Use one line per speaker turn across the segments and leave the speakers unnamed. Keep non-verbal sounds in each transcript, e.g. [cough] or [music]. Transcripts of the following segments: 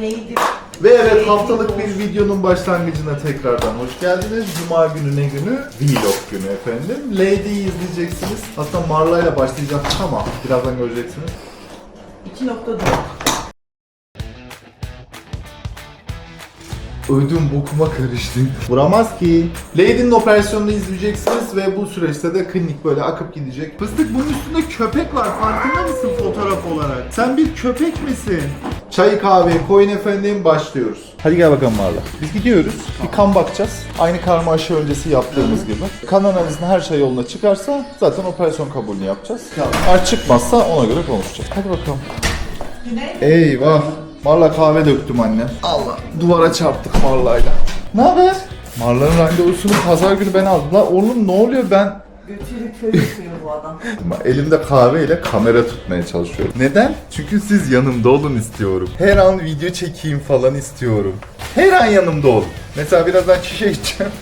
Neydi?
Ve evet haftalık bir videonun başlangıcına tekrardan hoş geldiniz. Cuma günü ne günü? Vlog günü efendim. Lady'yi izleyeceksiniz. Aslında Marla ile başlayacağız ama birazdan göreceksiniz.
2.4.
Ödüm bokuma karıştı. Vuramaz ki. Lady'nin operasyonunu izleyeceksiniz ve bu süreçte de klinik böyle akıp gidecek. Fıstık bunun üstünde köpek var farkında mısın fotoğraf olarak? Sen bir köpek misin? Çayı kahveyi koyun efendim başlıyoruz. Hadi gel bakalım Marla. Biz gidiyoruz. Bir kan bakacağız. Aynı karma aşı öncesi yaptığımız gibi. Kan analizinde her şey yoluna çıkarsa zaten operasyon kabulünü yapacağız. Eğer çıkmazsa ona göre konuşacağız. Hadi bakalım.
Güney.
Eyvah. Marla kahve döktüm anne. Allah. Duvara çarptık Marla'yla. Ne haber? Marla'nın randevusunu pazar günü ben aldım. La oğlum ne oluyor ben
Götürü köy yapıyor bu adam. [laughs]
elimde kahve ile kamera tutmaya çalışıyorum. Neden? Çünkü siz yanımda olun istiyorum. Her an video çekeyim falan istiyorum. Her an yanımda olun. Mesela birazdan şişe içeceğim.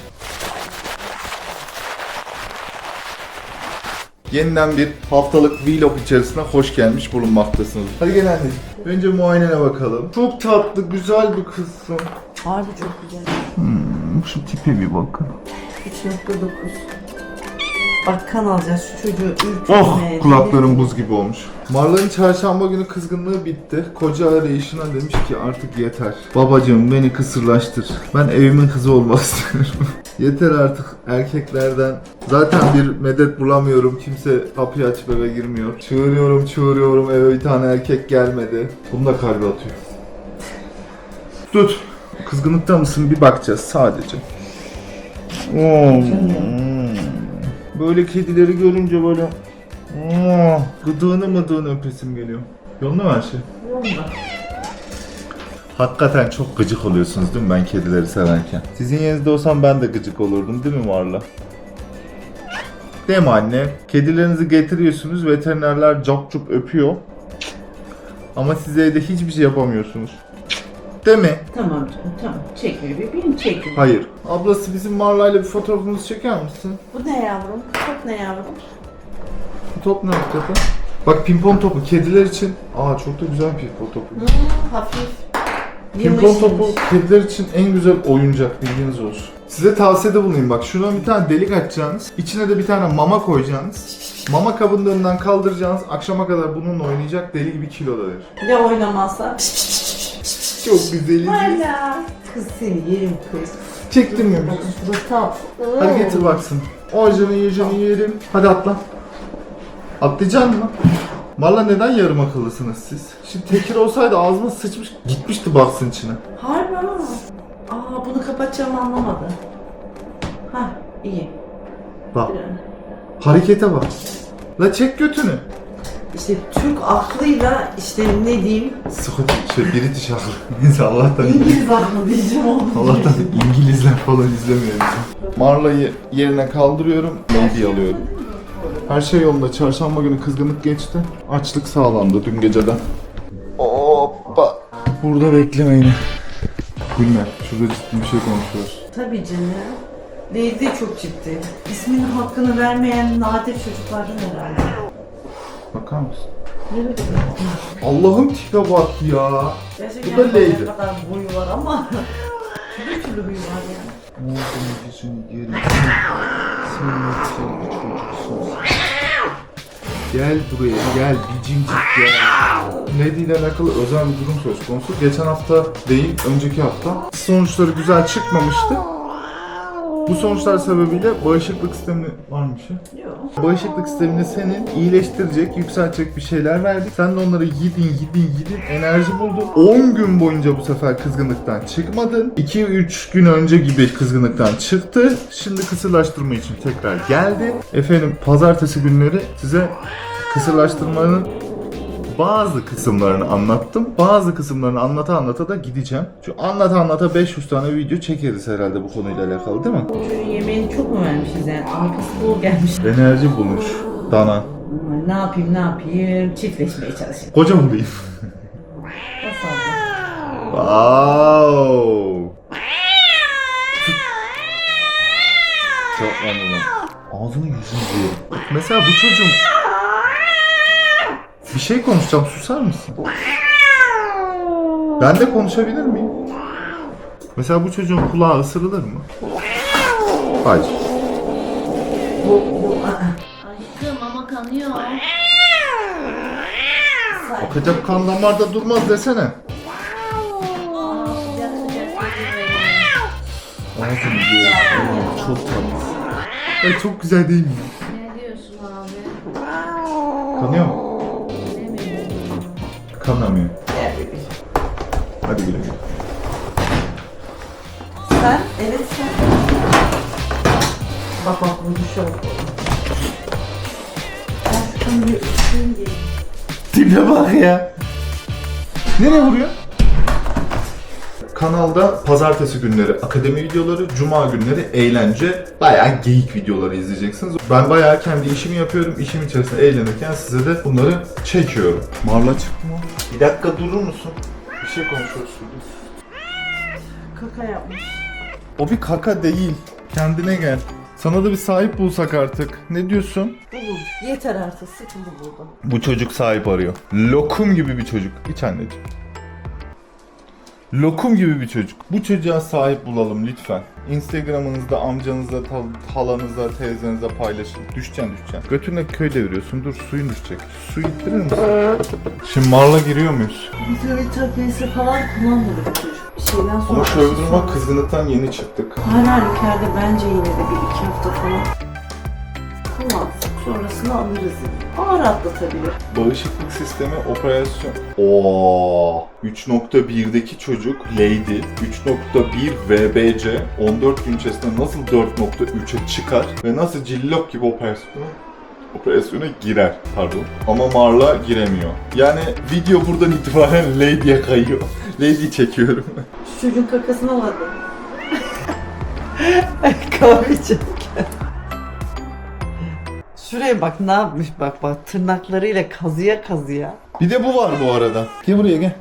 Yeniden bir haftalık vlog içerisine hoş gelmiş bulunmaktasınız. Hadi gel anneciğim. Önce muayenene bakalım. Çok tatlı, güzel bir kızsın.
Harbi çok güzel.
Şu tipe bir bakın.
3.9. Bak kan alacağız şu çocuğu
Oh
ürkütme.
kulaklarım buz gibi olmuş. Marla'nın çarşamba günü kızgınlığı bitti. Koca arayışına demiş ki artık yeter. Babacığım beni kısırlaştır. Ben evimin kızı olmak [laughs] istiyorum. yeter artık erkeklerden. Zaten bir medet bulamıyorum. Kimse kapıyı açıp eve girmiyor. Çığırıyorum çığırıyorum eve bir tane erkek gelmedi. Bunu da kalbi atıyor. Tut. Kızgınlıkta mısın bir bakacağız sadece. Oo. Böyle kedileri görünce böyle "Aa, gıdığını mıdığını öpesim geliyor. Yolunda mı her şey?
Yolda.
Hakikaten çok gıcık oluyorsunuz değil mi ben kedileri severken? Sizin yerinizde olsam ben de gıcık olurdum değil mi Marla? Değil mi anne? Kedilerinizi getiriyorsunuz, veterinerler cap cup öpüyor. Ama siz evde hiçbir şey yapamıyorsunuz. Değil mi?
Tamam canım tamam. Çekiyor bebeğim çekiyor.
Hayır. Ablası bizim Marla'yla bir fotoğrafımızı çeker misin?
Bu ne yavrum? Çok ne yavrum?
Bu top ne hakikaten? Bak pimpon topu kediler için. Aa çok da güzel pimpon topu.
Hmm, hafif.
Pimpon topu kediler için en güzel oyuncak bilginiz olsun. Size tavsiyede bulunayım bak şuradan bir tane delik açacaksınız. İçine de bir tane mama koyacaksınız. Mama kabının önünden kaldıracaksınız. Akşama kadar bununla oynayacak deli gibi kilo da verir.
Ya oynamazsa?
Çok güzeliz.
Hala. Kız seni yerim kız.
Çektim mi?
Bakın tam.
Hadi getir baksın. O ajanı yiyeceğini yerim. Hadi atla. Atlayacaksın mı? Valla neden yarım akıllısınız siz? Şimdi tekir olsaydı ağzıma sıçmış gitmişti baksın içine.
Harbi ha. Aa bunu kapatacağımı anlamadı. Ha iyi.
Bak harekete bak. La çek götünü.
İşte Türk aklıyla işte ne diyeyim
Scott şey British aklı. [laughs] Neyse Allah'tan
İngiliz aklı diyeceğim onu.
Allah'tan İngilizler falan izlemiyor bizi. Marla'yı yerine kaldırıyorum, Lady'yi alıyorum. Her şey yolunda. Çarşamba günü kızgınlık geçti. Açlık sağlandı dün geceden. Hoppa. Burada beklemeyin. Gülme. Şurada ciddi bir şey konuşuyoruz.
Tabii canım. Lady çok ciddi. İsminin hakkını vermeyen nadir çocuklardan herhalde.
Bakar mısın?
Ne.
Allah'ım tipe bak ya.
Gerçekten
Bu da Lady.
kadar boyu var ama [laughs] türlü türlü boyu var yani.
Muğdanın yüzünü yerim. Sen yetenekli çocuksun. Gel buraya gel bicimcik gel. Lady ile alakalı özel bir durum söz konusu. Geçen hafta değil önceki hafta sonuçları güzel çıkmamıştı. Bu sonuçlar sebebiyle bağışıklık sistemi varmış ya.
Yok.
Bağışıklık sistemini senin iyileştirecek, yükseltecek bir şeyler verdik. Sen de onları yedin, yedin, yedin, enerji buldun. 10 gün boyunca bu sefer kızgınlıktan çıkmadın. 2-3 gün önce gibi kızgınlıktan çıktı. Şimdi kısırlaştırma için tekrar geldi. Efendim pazartesi günleri size kısırlaştırmanın bazı kısımlarını anlattım. Bazı kısımlarını anlata anlata da gideceğim. Şu anlata anlata 500 tane video çekeriz herhalde bu konuyla alakalı değil mi?
Çocuğun yemeğini çok mu vermişiz yani? Arkası bol gelmiş.
Enerji bulmuş. Dana.
Ne yapayım ne yapayım? Çiftleşmeye çalışayım.
Koca.
Nasıl oldu?
Wow. Çok memnunum. Ağzını yüzünü. Bak Mesela bu çocuğun... Bir şey konuşacağım susar mısın? Ben de konuşabilir miyim? Mesela bu çocuğun kulağı ısırılır mı? Hayır.
Bu, bu.
Aşkım ama kanıyor.
Akacak kan damarda durmaz desene.
Aa, sıcak sıcak geliyor.
Ağzını yiyor. Çok tatlı. Ay çok güzel değil mi?
Ne diyorsun abi?
Kanıyor mu? Kanamıyor.
Gel bebeğim.
Hadi güle güle.
Sen, evet sen. Bak bak bu düşüyor. Ben şunu bir ısırayım diye.
Tipe bak ya. Nereye vuruyor? Kanalda pazartesi günleri akademi videoları, cuma günleri eğlence, bayağı geyik videoları izleyeceksiniz. Ben bayağı kendi işimi yapıyorum. İşim içerisinde eğlenirken size de bunları çekiyorum. Marla çıktı mı? Bir dakika durur musun? Bir şey konuşuyoruz şurada.
Kaka yapmış.
O bir kaka değil. Kendine gel. Sana da bir sahip bulsak artık. Ne diyorsun?
Bul. Yeter artık sıkıldı burada.
Bu çocuk sahip arıyor. Lokum gibi bir çocuk. İç anneciğim. Lokum gibi bir çocuk. Bu çocuğa sahip bulalım lütfen. Instagram'ınızda amcanızla, tal- halanızla, teyzenize paylaşın. Düşeceksin düşeceksin. Götüne köy deviriyorsun. Dur suyun düşecek. Su ittirir misin? Şimdi Marla giriyor muyuz?
Ve takviyesi falan kullanmadı bu çocuk. Bir şeyden sonra...
Ama kızgınlıktan yeni çıktık.
Her halükarda bence yine de bir iki hafta falan kullansın. Sonrasını alırız yine. Ağır atlatabilir.
Bağışıklık sistemi operasyon. Oo. 3.1'deki çocuk Lady 3.1 VBC 14 gün içerisinde nasıl 4.3'e çıkar ve nasıl cillop gibi operasyona operasyona girer pardon. Ama Marla giremiyor. Yani video buradan itibaren Lady'ye kayıyor. [laughs] Lady çekiyorum.
Şu çocuğun kakasını aladı. [laughs] Kahveci. Şuraya bak ne yapmış bak bak tırnaklarıyla kazıya kazıya.
Bir de bu var bu arada. Gel buraya gel.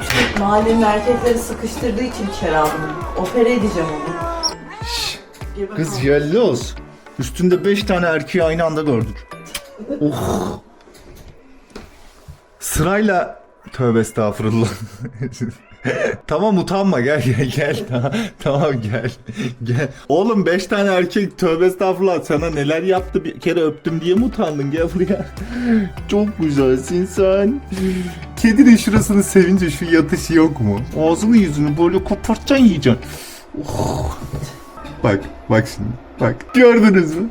Üstelik mahallenin erkekleri sıkıştırdığı için çerabını. Opere edeceğim onu. Gel bakalım.
Kız yerli olsun. Üstünde 5 tane erkeği aynı anda gördük. Oh. Sırayla tövbe estağfurullah. [laughs] [laughs] tamam utanma gel gel gel tamam, gel gel. Oğlum 5 tane erkek tövbe estağfurullah sana neler yaptı bir kere öptüm diye mi utandın gel buraya. [laughs] Çok güzelsin sen. Kedinin şurasını sevince şu yatışı yok mu? Ağzını yüzünü böyle kopartacaksın yiyeceksin. Oh. Bak, bak şimdi. Bak, gördünüz mü?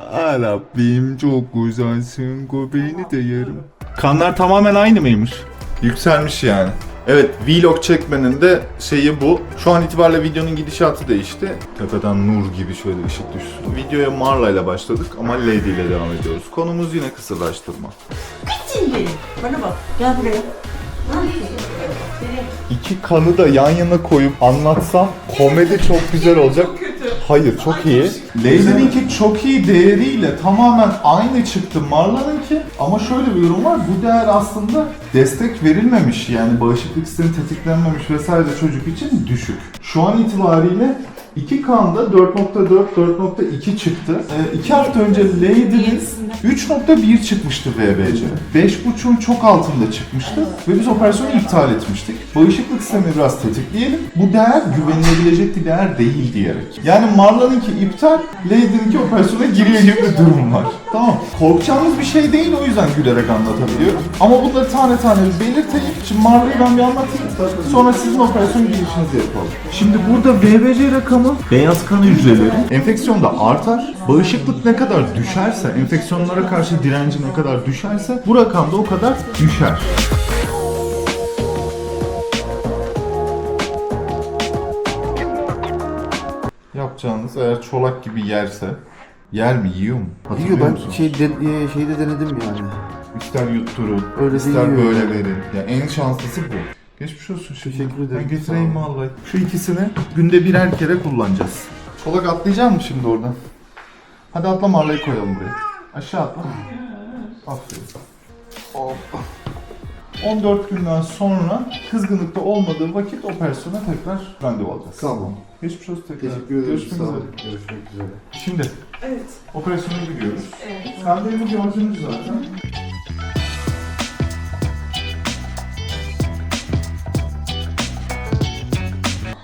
Ah Rabbim çok güzelsin. Göbeğini de yerim. Kanlar tamamen aynı mıymış? Yükselmiş yani. Evet, vlog çekmenin de şeyi bu. Şu an itibariyle videonun gidişatı değişti. Tepeden nur gibi şöyle ışık düşsün. Videoya Marla ile başladık ama Lady ile devam ediyoruz. Konumuz yine kısırlaştırma.
Benim. Bana bak. Gel buraya.
İki kanı da yan yana koyup anlatsam komedi çok güzel olacak. Hayır çok iyi. Lady'ninki çok iyi değeriyle tamamen aynı çıktı Marla'nınki. Ama şöyle bir durum var. Bu değer aslında destek verilmemiş. Yani bağışıklık sistemi tetiklenmemiş vesaire çocuk için düşük. Şu an itibariyle iki kanda 4.4 4.2 çıktı. 2 hafta önce Lady'nin 3.1 çıkmıştı VBC. 5.5'un çok altında çıkmıştı ve biz operasyonu iptal etmiştik. Bağışıklık sistemi biraz tetikleyelim. Bu değer güvenilebilecek bir değer değil diyerek. Yani Marla'nınki iptal, Lady'ninki operasyona giriyor gibi bir durum var. Tamam. Korkacağımız bir şey değil o yüzden gülerek anlatabiliyorum. Ama bunları tane tane belirteyim. Şimdi Marla'yı ben bir anlatayım. Sonra sizin operasyon girişinizi yapalım. Şimdi burada VBC rakamı beyaz kan hücreleri enfeksiyonda artar. Bağışıklık ne kadar düşerse, enfeksiyonlara karşı direnci ne kadar düşerse bu rakam da o kadar düşer. Yapacağınız eğer çolak gibi yerse Yer mi? Yiyor mu? Hatırlıyor
Yiyor ben
musun?
şey de, e, şeyde denedim yani.
İster yutturun,
Öyle
ister böyle
yani.
verin. Yani en şanslısı bu. Geçmiş olsun şimdi.
Teşekkür ederim.
Ben getireyim
Sağ
vallahi. Şu ikisini günde birer kere kullanacağız. Çolak atlayacak mı şimdi oradan? Hadi atla marlayı koyalım buraya. Aşağı atla. Aferin. Hoppa. 14 günden sonra kızgınlıkta olmadığı vakit operasyona tekrar randevu alacağız.
Tamam.
Geçmiş olsun tekrar.
Teşekkür ederim.
Görüşmek
Sağ
üzere.
olun. Görüşmek üzere.
Şimdi
Evet.
Operasyona gidiyoruz.
Evet.
Sandalyeyi gördünüz zaten.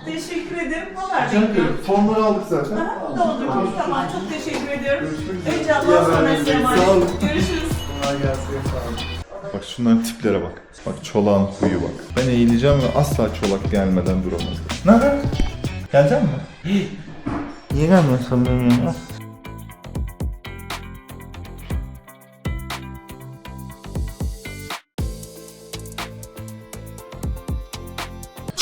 Teşekkür ederim. Bunlar
Rica ederim. Formları aldık zaten.
Aha, Doldurdum. Tamam. Çok teşekkür ediyorum.
Görüşmek üzere.
Önce Allah'a
Ya,
sonra.
Sağ olun.
Görüşürüz.
Kolay gelsin. Sağ olun. Bak şunların tiplere bak. Bak çolağın huyu bak. Ben eğileceğim ve asla çolak gelmeden duramaz. Ne haber? Mi? Niye gelmiyorsun bilmiyorum.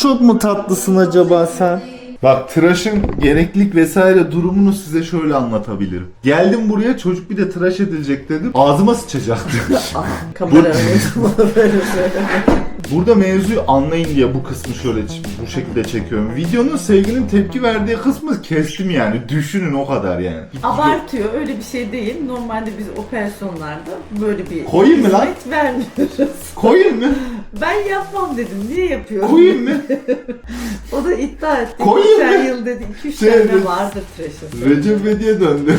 Çok mu tatlısın acaba sen? Bak tıraşın gereklilik vesaire durumunu size şöyle anlatabilirim. Geldim buraya çocuk bir de tıraş edilecek dedim. Ağzıma sıçacaktı. [laughs]
Kamera böyle [laughs] söyleme.
Burada mevzuyu anlayın diye bu kısmı şöyle bu şekilde çekiyorum. Videonun sevginin tepki verdiği kısmı kestim yani. Düşünün o kadar yani.
Abartıyor öyle bir şey değil. Normalde biz operasyonlarda böyle bir
Koyayım mı lan?
hizmet vermiyoruz.
Koyayım mı? [laughs]
Ben yapmam dedim. Niye yapıyorum?
Koyayım mı? [laughs]
O da iddia etti.
Koyayım mı?
yıl dedi 2-3
Şey,
tane vardır tıraşı.
Recep İvedik'e döndü.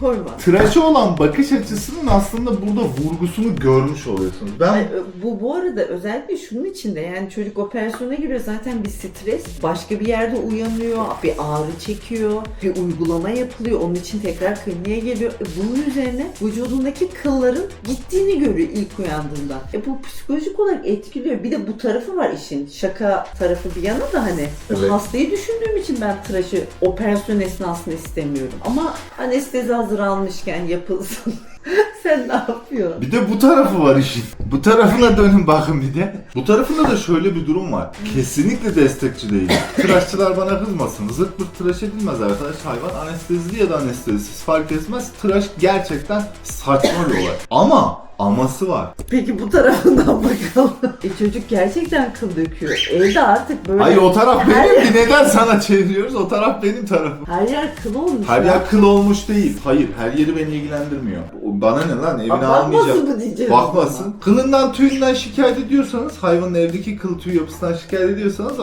Koyma.
Tıraşa olan bakış açısının aslında burada vurgusunu görmüş oluyorsunuz. Ben
Ay, bu bu arada özellikle şunun içinde yani çocuk operasyona giriyor zaten bir stres başka bir yerde uyanıyor bir ağrı çekiyor bir uygulama yapılıyor onun için tekrar kliniğe geliyor E, bunun üzerine vücudundaki kılların gittiğini görüyor ilk uyandığında e bu psikolojik olarak etkiliyor bir de bu tarafı var işin şaka tarafı bir yana da hani
Evet.
hastayı düşündüğüm için ben tıraşı operasyon esnasında istemiyorum ama anestezi hazır almışken yapılsın [laughs] sen ne yapıyorsun?
Bir de bu tarafı var işin. Bu tarafına dönün bakın bir de. Bu tarafında da şöyle bir durum var. Kesinlikle destekçi değilim. Tıraşçılar bana kızmasın. Zırt pırt tıraş edilmez arkadaş. Hayvan anestezili ya da anestezisiz fark etmez. Tıraş gerçekten saçma bir olay. Ama aması var.
Peki bu tarafından [laughs] bakalım. E çocuk gerçekten kıl döküyor. Evde artık böyle
Hayır o taraf
Her
benim ki neden sana çeviriyoruz? O taraf benim tarafım.
her yer kıl olmuş.
Her
ya.
yer kıl olmuş değil. Hayır her yeri beni ilgilendirmiyor. Bana ne lan evine
Aa,
almayacağım.
Bakmasın mı diyeceğim.
Bakmasın. Kılından tüyünden şikayet ediyorsanız, hayvanın evdeki kıl tüy yapısından şikayet ediyorsanız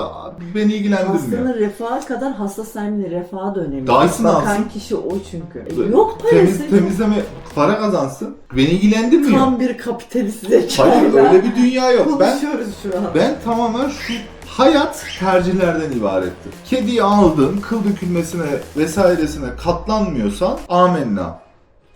beni ilgilendirmiyor.
Hastanın refaha kadar hasta sahibinin refahı da önemli.
Ne
Bakan
yapsın?
kişi o çünkü. E, yok parası.
Temiz, temizleme para kazansın. Beni ilgilendirmiyor.
Tam bir kapitalist zekayla.
Hayır öyle bir dünya yok. Ben
Konuşuyoruz şu an.
ben tamamen şu hayat tercihlerden ibarettir. Kediyi aldın, kıl dökülmesine vesairesine katlanmıyorsan amenna.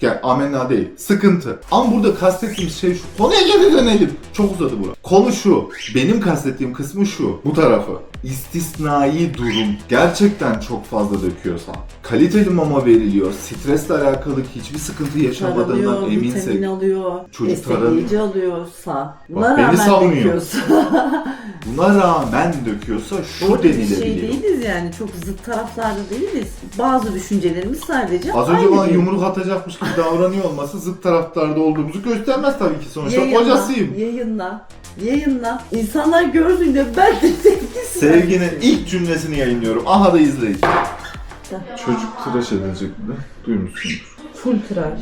Yani amenna değil, sıkıntı. Ama burada kastettiğimiz şey şu. Konuya geri dönelim. Çok uzadı bu. Konu şu. Benim kastettiğim kısmı şu. Bu tarafı. İstisnai durum gerçekten çok fazla döküyorsa, kaliteli mama veriliyor, stresle alakalı hiçbir sıkıntı yaşamadığından
Taranıyor, vitamin
eminsek,
alıyor,
Çocuk
destekleyici alıyorsa, buna
beni
rağmen
savmıyor.
döküyorsa. [laughs]
buna rağmen döküyorsa şu
Orada bir
denilebiliyor.
şey değiliz yani çok zıt taraflarda değiliz. Bazı düşüncelerimiz sadece
Az önce
aynı
bana
değil.
yumruk atacakmış gibi davranıyor olması zıt taraftarda olduğumuzu göstermez tabii ki sonuçta.
Yayınla,
Kocasıyım.
Yayınla, yayınla. İnsanlar gördüğünde ben de tepkisi
Sevginin ilk cümlesini yayınlıyorum. Aha da izleyin. Çocuk tıraş edilecek bir de. Duymuşsundur.
Full tıraş.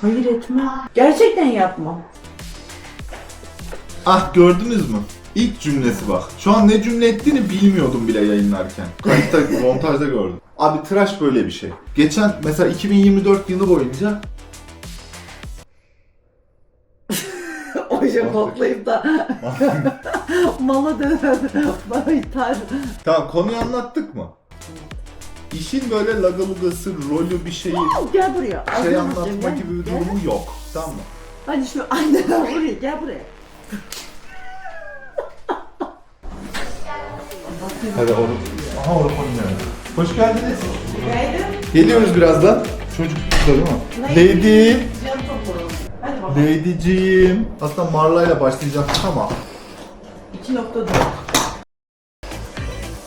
Hayır etme. Gerçekten yapma.
Ah gördünüz mü? İlk cümlesi bak. Şu an ne cümle ettiğini bilmiyordum bile yayınlarken. Kayıtta, [laughs] montajda gördüm. Abi tıraş böyle bir şey. Geçen mesela 2024 yılı boyunca
Oje koklayıp da [laughs] mala ithal.
Tamam konuyu anlattık mı? İşin böyle lagalugası, rolü bir şeyi
Gel buraya.
şey
Ağzına
anlatma
atacağım,
gibi bir
gel.
durumu yok. Tamam mı?
Hadi şu [laughs] anneden buraya gel buraya.
Hadi oru. Aha oru geldi. Hoş geldiniz.
Geldim.
Geliyoruz birazdan. Çocuk kızı değil mi? Lady. Lady'ciğim. Aslında Marla'yla başlayacağım ama
2.4.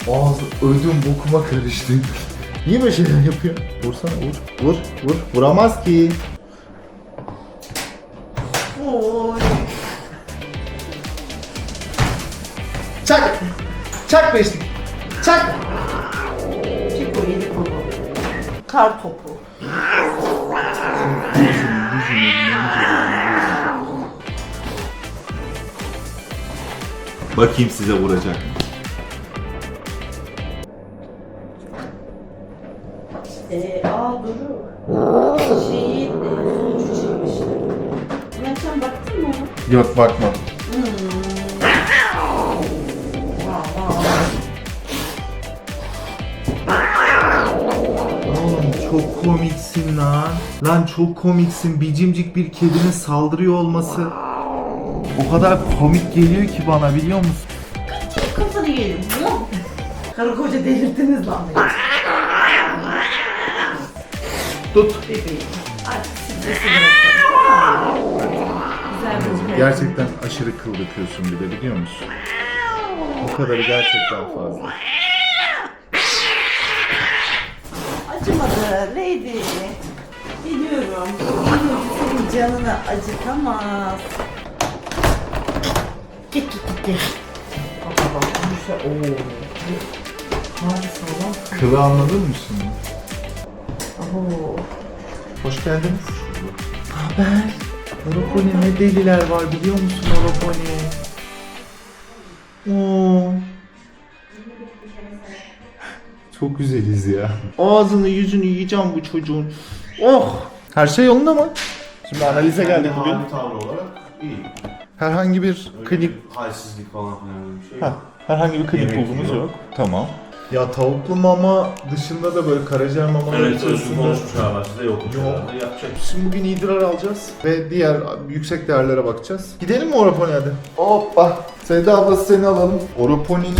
ağzı ödüm bokuma karıştı. Niye böyle şeyler yapıyor? Vursana vur. Vur. Vur. Vuramaz ki.
Oy.
Çak. Çak beşlik. Çak.
Çek o kolu. Kar topu.
Bakayım size vuracak.
Ee, aa Duru. Şeyi, e, ucu çıkmıştı. Ya sen baktın mı ona?
Yok bakma. Komiksin lan. Lan çok komiksin. Bicimcik bir kedinin saldırıyor olması. O kadar komik geliyor ki bana biliyor musun?
Kafanı yiyelim. Karı koca delirttiniz lan beni.
Tut.
Bebeğim. Artık stresi bırakalım. Güzel bir
Gerçekten aşırı kıl döküyorsun bir de biliyor musun? O kadarı gerçekten fazla.
Acımadı Lady. Biliyorum. Biliyorum senin canını acıtamaz. Git git git git. Bak bak. Bu şey ooo. Harbi sağlam.
Kılı anladın mı şimdi?
Oo.
Hoş geldiniz. Haber? Oroponi ne deliler var biliyor musun Oroponi? Oo. Çok güzeliz ya. Ağzını yüzünü yiyeceğim bu çocuğun. Oh! Her şey yolunda mı? Şimdi analize geldik
Kendi
bugün.
hali tavrı olarak iyi.
Herhangi bir
Öyle
klinik
bir halsizlik falan filan öyle bir şey
Ha,
yok.
herhangi bir klinik
Yemek
bulgumuz
yok.
yok. Tamam. Ya tavuklu mama dışında da böyle karaciğer mamaları
Evet Özgür
içerisinde-
konuşmuş galiba size yok.
Yok.
Yok. Yapacak.
Şimdi bugün idrar alacağız ve diğer yüksek değerlere bakacağız. Gidelim mi Oroponi hadi? Hoppa. Sevda ablası seni alalım. Oroponi'nin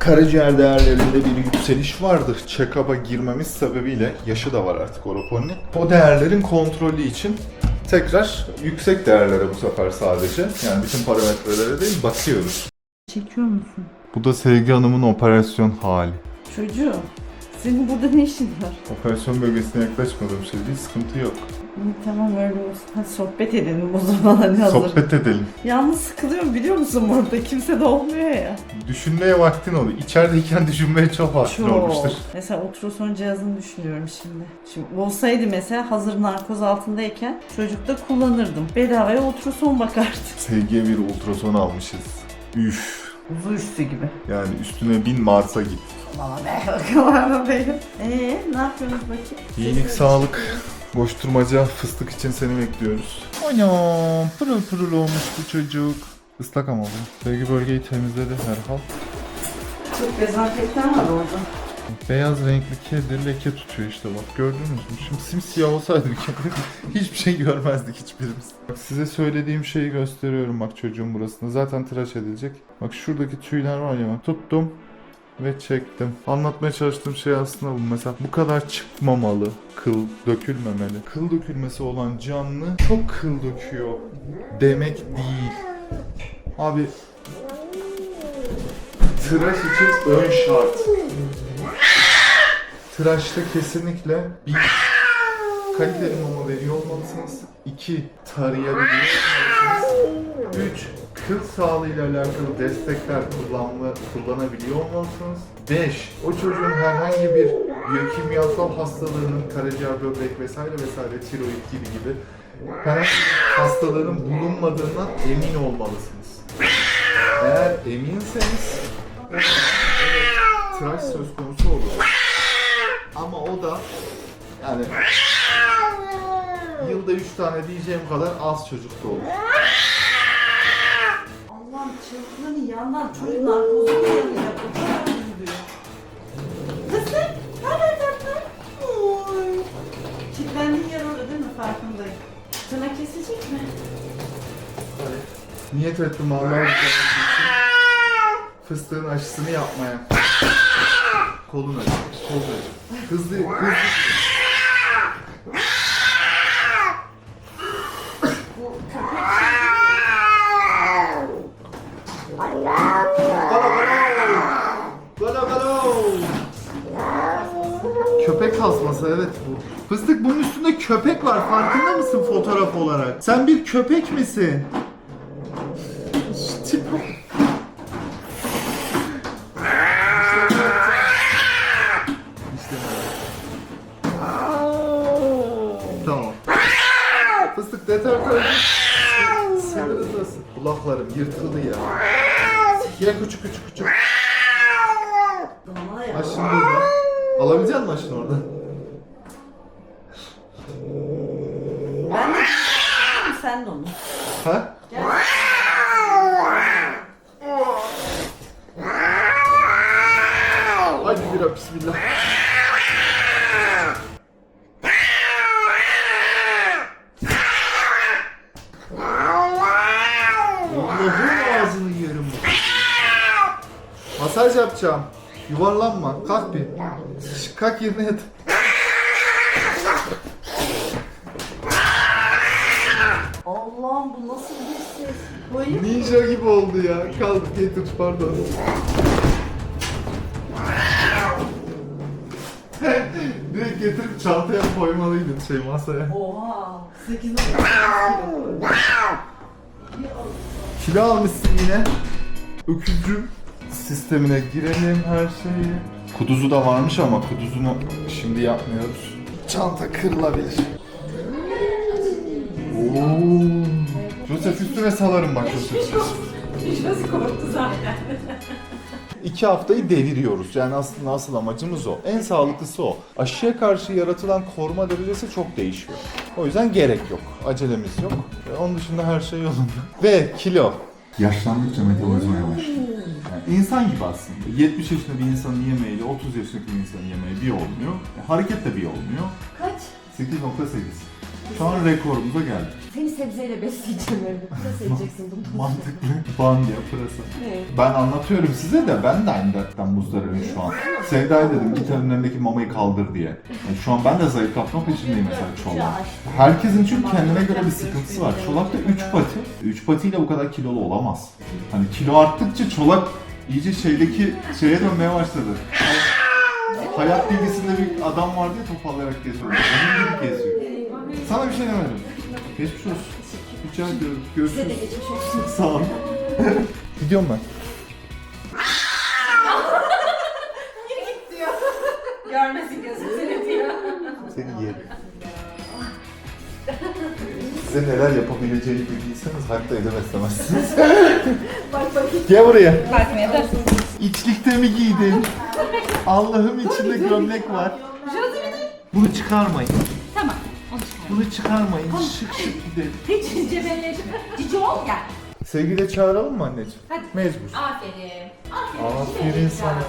karaciğer değerlerinde bir yükseliş vardı. Check-up'a girmemiz sebebiyle yaşı da var artık Oroponi'nin. O değerlerin kontrolü için tekrar yüksek değerlere bu sefer sadece yani bütün parametrelere değil bakıyoruz.
Çekiyor musun?
Bu da Sevgi Hanım'ın operasyon hali.
Çocuğum. Senin burada ne işin var?
Operasyon bölgesine yaklaşmadığım şey değil, sıkıntı yok.
İyi, tamam öyle olsun. Hadi sohbet edelim o zaman hani hazır.
Sohbet edelim.
Yalnız sıkılıyorum biliyor musun burada? Kimse de olmuyor ya.
Düşünmeye vaktin oluyor. İçerideyken düşünmeye çok vaktin olmuştur.
Mesela ultrason cihazını düşünüyorum şimdi. Şimdi olsaydı mesela hazır narkoz altındayken çocukta kullanırdım. Bedavaya ultrason bakardı. [laughs]
Sevgiye bir ultrason almışız. Üf.
Uzu üstü gibi.
Yani üstüne bin Mars'a git.
Bana be [laughs] bakalım benim. Eee ne yapıyorsunuz bakayım?
İyilik, sağlık, koşturmaca, fıstık için seni bekliyoruz. Anam, pırıl pırıl olmuş bu çocuk. Islak ama bu. Sevgi bölgeyi temizledi herhal.
Çok dezenfektan var orada.
Beyaz renkli kedi leke tutuyor işte bak gördünüz mü? Şimdi simsiyah olsaydı bir [laughs] kedi hiçbir şey görmezdik hiçbirimiz. Bak size söylediğim şeyi gösteriyorum bak çocuğun burasında. Zaten tıraş edilecek. Bak şuradaki tüyler var ya bak tuttum ve çektim. Anlatmaya çalıştığım şey aslında bu. Mesela bu kadar çıkmamalı. Kıl dökülmemeli. Kıl dökülmesi olan canlı çok kıl döküyor demek değil. Abi tıraş için ön şart. Tıraşta kesinlikle bir kaliteli mama veriyor olmalısınız. İki tarayabiliyor olmalısınız. Üç kıl sağlığıyla alakalı destekler kullanma, kullanabiliyor olmalısınız. Beş o çocuğun herhangi bir biyokimyasal hastalığının karaciğer, böbrek vesaire vesaire tiroid gibi gibi herhangi bir hastalığının bulunmadığından emin olmalısınız. Eğer eminseniz evet, tıraş söz konusu olur. Ama o da yani yılda 3 tane diyeceğim kadar az çocukta olur.
Allah'ım çılgının yandan çocuk narkozu kullanıyor. O kadar üzülüyor. Kız ne? Nerede tatlım? Oy. Kilitlendiğin yer orada değil mi? Farkındayım. Tırnak kesecek mi?
Niyet ettim için fıstığın aşısını yapmaya. Kolun acı, kol acı. Hızlı, hızlı. Fıstık bunun üstünde köpek var farkında mısın fotoğraf olarak? Sen bir köpek misin? İşte bu. İşte bu. Tamam. Fıstık. Sınırındasın. Kulaklarım yırtıldı ya. Ya küçük küçük küçük.
onu.
Ha?
Gel.
Hadi bira bismillah. Masaj yapacağım. Yuvarlanma. Kalk bir. Şş, kalk yerine yat. Ninja gibi oldu ya. Kalk getir pardon. [laughs] Direkt getirip çantaya koymalıydın şey masaya.
Oha. 8
Kilo almışsın yine. Öküzcü sistemine girelim her şeyi. Kuduzu da varmış ama kuduzunu şimdi yapmıyoruz. Çanta kırılabilir. Oo. Joseph üstüne salarım bak Joseph.
Biraz korktu zaten.
İki haftayı deviriyoruz. Yani aslında asıl amacımız o. En sağlıklısı o. Aşıya karşı yaratılan koruma derecesi çok değişiyor. O yüzden gerek yok. Acelemiz yok. Ve onun dışında her şey yolunda. [laughs] Ve kilo. Yaşlandıkça metabolizma yavaşlıyor. Yani insan gibi aslında. 70 yaşında bir insanın yemeğiyle 30 yaşındaki bir insanın yemeği bir olmuyor. E, hareket de bir olmuyor.
Kaç?
8.8. Şu an rekorumuza geldik.
Seni sebzeyle besleyeceğim evde. Nasıl edeceksin bunu?
Mantıklı. Bamya, pırasa.
Evet.
Ben anlatıyorum size de ben de aynı dertten muzdaribim şu an. Sevda'ya dedim git önündeki mamayı kaldır diye. Yani şu an ben de zayıflatma peşindeyim mesela Çolak. Herkesin çünkü kendine göre bir sıkıntısı var. Çolak da 3 pati. 3 patiyle bu kadar kilolu olamaz. Hani kilo arttıkça Çolak iyice şeydeki şeye dönmeye başladı. Hayat bilgisinde bir adam vardı ya toparlayarak geziyor. Onun gibi geziyor. Sana bir şey demedim. Geçmiş olsun. Rica ediyorum. Görüşürüz.
Size de geçmiş olsun. [laughs]
Sağ ol. Gidiyorum ben.
Görmesin gözüm seni diyor.
Seni yerim. Size neler yapabileceğini bildiyseniz hayatta edemezsiniz.
Bak bakayım.
Gel buraya.
Bakmaya da.
İçlikte mi giydin? Allah'ım içinde gömlek var. Bunu çıkarmayın. Bunu çıkarmayın. Şık şık gidelim.
Hiç cebelleşme. Cici ol gel.
Sevgili çağıralım mı anneciğim?
Hadi.
Mecbur.
Aferin.
Aferin sana.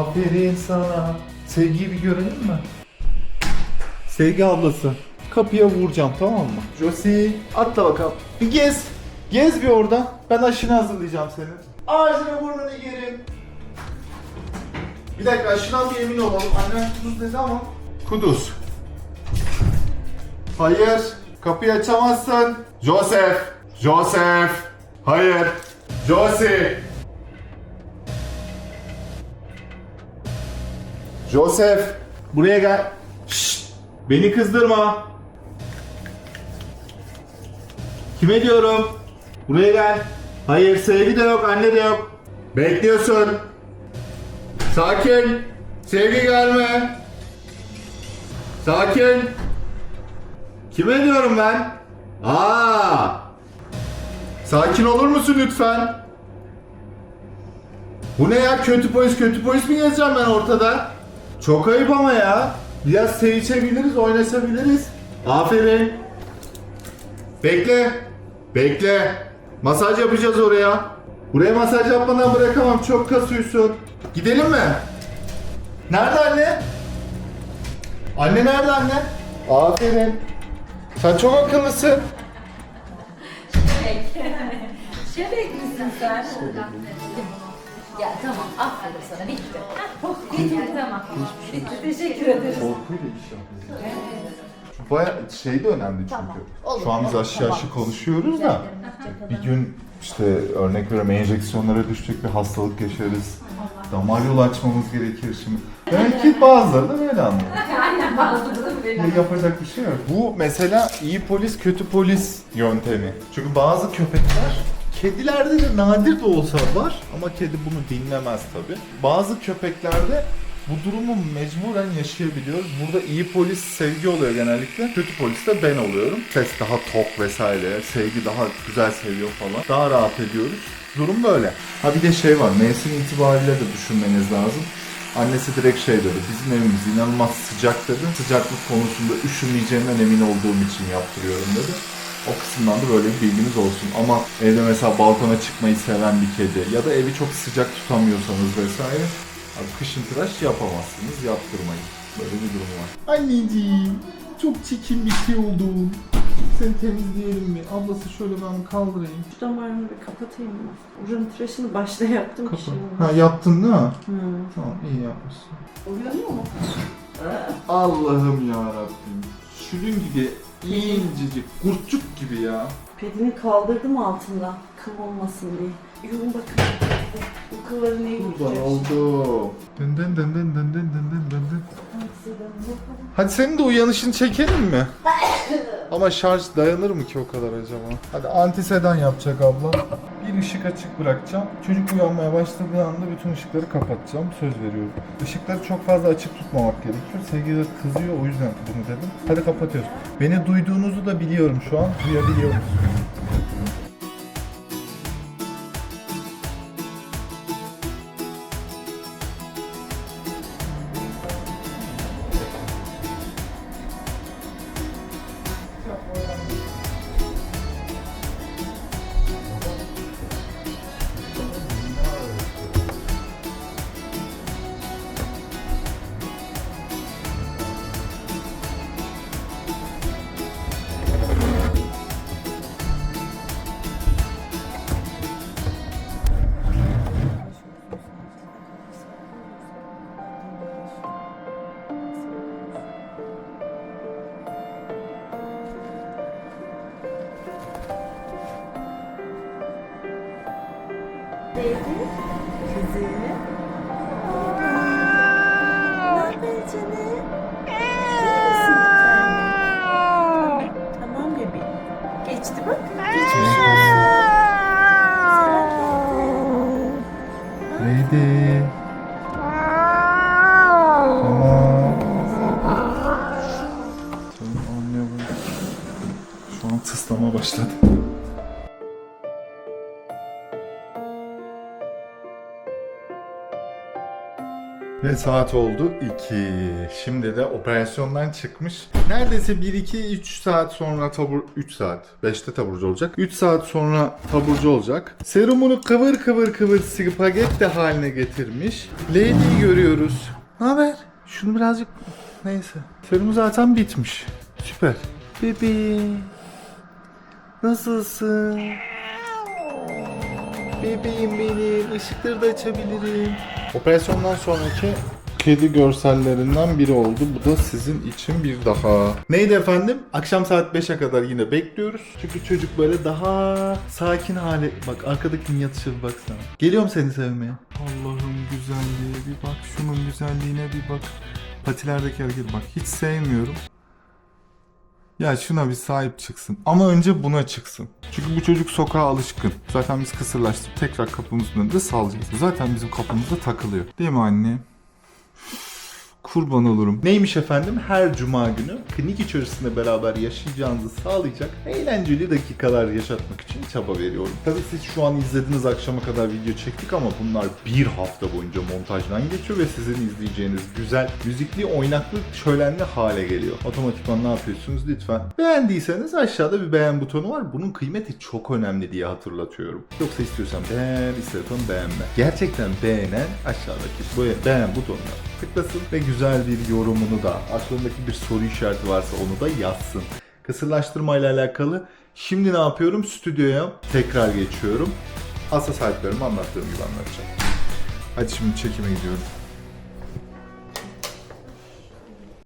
Aferin sana. Sevgiyi bir görelim mi? Sevgi ablası. Kapıya vuracağım tamam mı? Josie atla bakalım. Bir gez. Gez bir orada. Ben aşını hazırlayacağım senin. Ağzını burnunu yerim. Bir dakika aşıdan bir emin olalım. Annen kuduz dedi ama. Kuduz. Hayır. Kapıyı açamazsın. Joseph. Joseph. Hayır. Josie. Joseph, buraya gel. Şşt, beni kızdırma. Kime diyorum? Buraya gel. Hayır, sevgi de yok, anne de yok. Bekliyorsun. Sakin. Sevgi gelme. Sakin. Kime diyorum ben? Aa! Sakin olur musun lütfen? Bu ne ya kötü polis kötü polis mi yazacağım ben ortada? Çok ayıp ama ya. Biraz sevişebiliriz, oynaşabiliriz. Aferin. Bekle. Bekle. Masaj yapacağız oraya. Buraya masaj yapmadan bırakamam. Çok kasıyorsun. Gidelim mi? Nerede anne? Anne nerede anne? Aferin. Sen çok akıllısın.
Şebek misin sen? Ya tamam aferin sana bitti. Hah, Bitti tamam. Bitti teşekkür ederiz.
Korkuyla iş yapıyoruz. Baya şey de önemli çünkü.
Tamam, olur.
Şu an biz aşı aşı konuşuyoruz da bir gün işte örnek veriyorum enjeksiyonlara düşecek bir hastalık yaşarız. Damar yolu açmamız gerekir şimdi. Belki bazıları da böyle anlıyor.
Aynen bazıları böyle.
Bu yapacak bir şey yok. Bu mesela iyi polis kötü polis yöntemi. Çünkü bazı köpekler kedilerde de nadir de olsa var ama kedi bunu dinlemez tabi. Bazı köpeklerde bu durumu mecburen yaşayabiliyoruz. Burada iyi polis sevgi oluyor genellikle. Kötü polis de ben oluyorum. Ses daha tok vesaire. Sevgi daha güzel seviyor falan. Daha rahat ediyoruz. Durum böyle. Ha bir de şey var. Mevsim itibariyle de düşünmeniz lazım. Annesi direkt şey dedi, bizim evimiz inanılmaz sıcak dedi. Sıcaklık konusunda üşümeyeceğimden emin olduğum için yaptırıyorum dedi. O kısımdan da böyle bir bilginiz olsun. Ama evde mesela balkona çıkmayı seven bir kedi ya da evi çok sıcak tutamıyorsanız vesaire kışın tıraş yapamazsınız, yaptırmayın. Böyle bir durum var. Anneciğim. Çok çirkin bir şey oldun. Seni temizleyelim mi? Ablası şöyle ben kaldırayım.
Şu damarını bir kapatayım mı? Buranın tıraşını başta yaptım bir
Kapa.
şey
Ha yaptın değil mi?
Hı.
Tamam iyi yapmışsın.
Uyanıyor mu?
Allah'ım ya Rabbim. Şülün gibi incecik, kurtçuk gibi ya.
Pedini kaldırdım altından. Kıl olmasın diye. Yoğun bakın. Bu kılları neye
Kurban
götüreceğiz?
oldu. Dın dın dın dın dın dın dın dın dın dın. Hadi senin de uyanışını çekelim mi? [laughs] Ama şarj dayanır mı ki o kadar acaba? Hadi anti sedan yapacak abla. Bir ışık açık bırakacağım. Çocuk uyanmaya başladığı anda bütün ışıkları kapatacağım. Söz veriyorum. Işıkları çok fazla açık tutmamak gerekiyor. Sevgili kızıyor o yüzden bunu dedim. Hadi kapatıyoruz. Beni duyduğunuzu da biliyorum şu an. Duyabiliyor Ve saat oldu 2. Şimdi de operasyondan çıkmış. Neredeyse 1-2-3 saat sonra tabur... 3 saat. 5'te taburcu olacak. 3 saat sonra taburcu olacak. Serumunu kıvır kıvır kıvır spagetti haline getirmiş. Lady'yi görüyoruz. Ne haber? Şunu birazcık... Neyse. Serumu zaten bitmiş. Süper. Bebeğim. Nasılsın? Bebeğim benim. Işıkları da açabilirim. Operasyondan sonraki kedi görsellerinden biri oldu. Bu da sizin için bir daha. Neydi efendim? Akşam saat 5'e kadar yine bekliyoruz. Çünkü çocuk böyle daha sakin hale... Bak arkadaki yatışa bir baksana. Geliyorum seni sevmeye. Allah'ım güzelliğe bir bak. Şunun güzelliğine bir bak. Patilerdeki hareket bak. Hiç sevmiyorum. Ya şuna bir sahip çıksın. Ama önce buna çıksın. Çünkü bu çocuk sokağa alışkın. Zaten biz kısırlaştırıp tekrar kapımızın önünde salacağız. Zaten bizim kapımızda takılıyor. Değil mi anne? Kurban olurum. Neymiş efendim? Her cuma günü klinik içerisinde beraber yaşayacağınızı sağlayacak eğlenceli dakikalar yaşatmak için çaba veriyorum. Tabii siz şu an izlediğiniz akşama kadar video çektik ama bunlar bir hafta boyunca montajdan geçiyor ve sizin izleyeceğiniz güzel, müzikli, oynaklı, şölenli hale geliyor. Otomatikman ne yapıyorsunuz lütfen? Beğendiyseniz aşağıda bir beğen butonu var. Bunun kıymeti çok önemli diye hatırlatıyorum. Yoksa istiyorsan beğen, istiyorsan beğenme. Gerçekten beğenen aşağıdaki beğen butonuna tıklasın ve güzel bir yorumunu da aklındaki bir soru işareti varsa onu da yazsın. Kısırlaştırma ile alakalı şimdi ne yapıyorum? Stüdyoya tekrar geçiyorum. Asla sahiplerime anlattığım gibi anlatacağım. Hadi şimdi çekime gidiyorum.